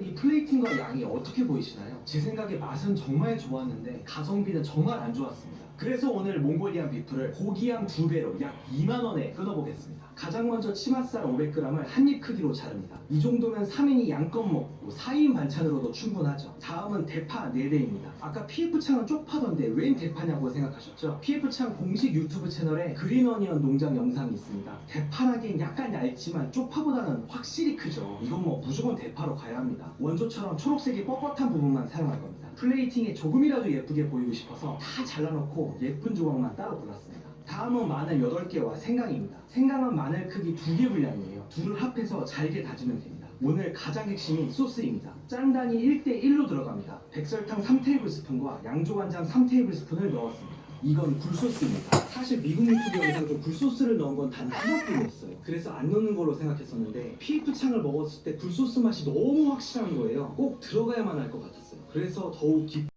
이 플레이팅과 양이 어떻게 보이시나요? 제 생각에 맛은 정말 좋았는데 가성비는 정말 안 좋았습니다. 그래서 오늘 몽골리안 비프를 고기양 두 배로 약 2만 원에 끊어보겠습니다. 가장 먼저 치맛살 500g을 한 입 크기로 자릅니다. 이 정도면 3인이 양껏 먹고 4인 반찬으로도 충분하죠. 다음은 대파 4대입니다. 아까 PF창은 쪽파던데 웬 대파냐고 생각하셨죠? PF창 공식 유튜브 채널에 그린어니언 농장 영상이 있습니다. 대파라기엔 약간 얇지만 쪽파보다는 확실히 크죠. 이건 뭐 무조건 대파로 가야 합니다. 원조처럼 초록색이 뻣뻣한 부분만 사용할 겁니다. 플레이팅에 조금이라도 예쁘게 보이고 싶어서 다 잘라놓고 예쁜 조각만 따로 골랐습니다. 다음은 마늘 8개와 생강입니다. 생강은 마늘 크기 2개 분량이에요. 둘을 합해서 잘게 다지면 됩니다. 오늘 가장 핵심인 소스입니다. 짱단이 1대1로 들어갑니다. 백설탕 3테이블스푼과 양조간장 3테이블스푼을 넣었습니다. 이건 굴소스입니다. 사실 미국 유튜브 영상도 굴소스를 넣은 건 단 하나뿐이었어요. 그래서 안 넣는 걸로 생각했었는데 PF 창을 먹었을 때 굴소스 맛이 너무 확실한 거예요. 꼭 들어가야만 할 것 같았어요. 그래서 더욱 깊